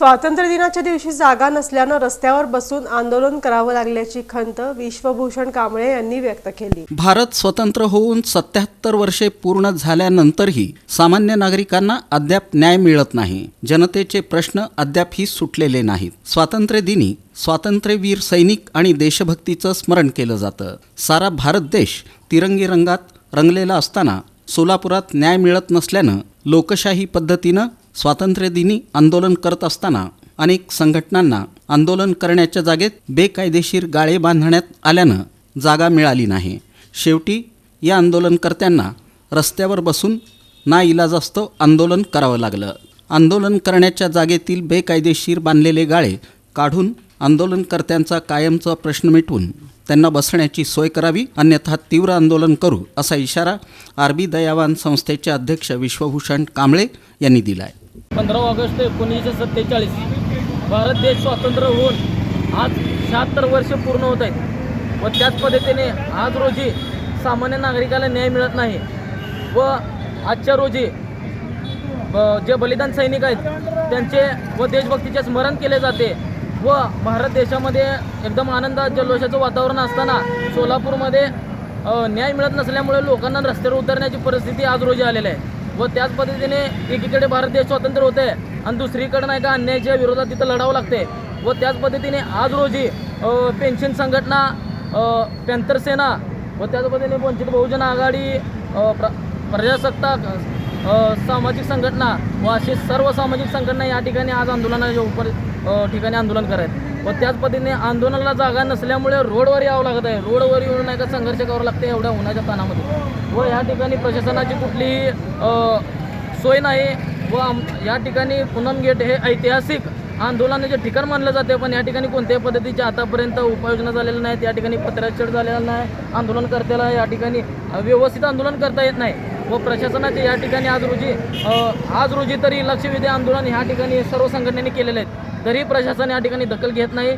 स्वातंत्र्य दिनाच्या दिवशी जागा नसल्यानं रस्त्यावर बसून आंदोलन करावं लागल्याची खंत विश्वभूषण कांबळे यांनी व्यक्त केली. भारत स्वतंत्र होऊन सत्याहत्तर वर्षे पूर्ण झाल्यानंतरही सामान्य नागरिकांना अद्याप न्याय मिळत नाही. जनतेचे प्रश्न अद्यापही सुटलेले नाहीत. स्वातंत्र्य दिनी स्वातंत्र्यवीर सैनिक आणि देशभक्तीचं स्मरण केलं जातं. सारा भारत देश तिरंगी रंगात रंगलेला असताना सोलापुरात न्याय मिळत नसल्यानं लोकशाही पद्धतीनं स्वातंत्र्यदिनी आंदोलन करत असताना अनेक संघटनांना आंदोलन करण्याच्या जागेत बेकायदेशीर गाळे बांधण्यात आल्यानं जागा मिळाली नाही. शेवटी या आंदोलनकर्त्यांना रस्त्यावर बसून ना इलाजास्तव आंदोलन करावं लागलं. आंदोलन करण्याच्या जागेतील बेकायदेशीर बांधलेले गाळे काढून आंदोलनकर्त्यांचा कायमचा प्रश्न मिटवून त्यांना बसण्याची सोय करावी अन्यथा तीव्र आंदोलन करू असा इशारा आरबी दयावान संस्थेचे अध्यक्ष विश्वभूषण कांबळे यांनी दिला आहे पंधरा ऑगस्ट एकोणीसशे सत्तेचाळीस. भारत देश स्वातंत्र्य होऊन आज शहात्तर वर्ष पूर्ण होत आहेत. व त्याच पद्धतीने आज रोजी सामान्य नागरिकाला न्याय मिळत नाही. व आजच्या रोजी ब- जे बलिदान सैनिक आहेत त्यांचे व देशभक्तीचे स्मरण केले जाते. व भारत देशामध्ये एकदम आनंदात जल्लोषाचं वातावरण असताना सोलापूरमध्ये न्याय मिळत नसल्यामुळे लोकांना रस्त्यावर उतरण्याची परिस्थिती आज रोजी आलेली आहे. व त्याच पद्धतीने एकीकडे भारत देश स्वतंत्र होते आणि दुसरीकडे नाही का अन्यायाच्या विरोधात तिथं लढावं लागते. व त्याच पद्धतीने आज रोजी पेन्शन संघटना पॅन्थर सेना व त्याच पद्धतीने वंचित बहुजन आघाडी प्र प्रजासत्ताक सामाजिक संघटना व असे सर्व सामाजिक संघटना या ठिकाणी आज आंदोलनाच्या उपर ठिकाणी आंदोलन करत व त्याच पद्धतीने आंदोलनाला जागा नसल्यामुळे रोडवर यावं लागत आहे. रोडवर येऊन नाही का संघर्ष करावं लागते एवढ्या उन्हाच्या ताणामध्ये. व या ठिकाणी प्रशासनाची कुठलीही सोय नाही व आम या ठिकाणी पूनम गेट हे ऐतिहासिक आंदोलनाचे ठिकाण मानलं जाते. पण या ठिकाणी कोणत्याही पद्धतीची आतापर्यंत उपाययोजना झालेल्या नाहीत. या ठिकाणी पत्राचड झालेला नाही. आंदोलनकर्त्याला या ठिकाणी व्यवस्थित आंदोलन करता येत नाही. व प्रशासनाचे या ठिकाणी आज रोजी आज रोजी तरी लक्षवेधी आंदोलन ह्या ठिकाणी सर्व संघटनेने केलेले आहेत. तरी प्रशासन या ठिकाणी दखल घेत नाही.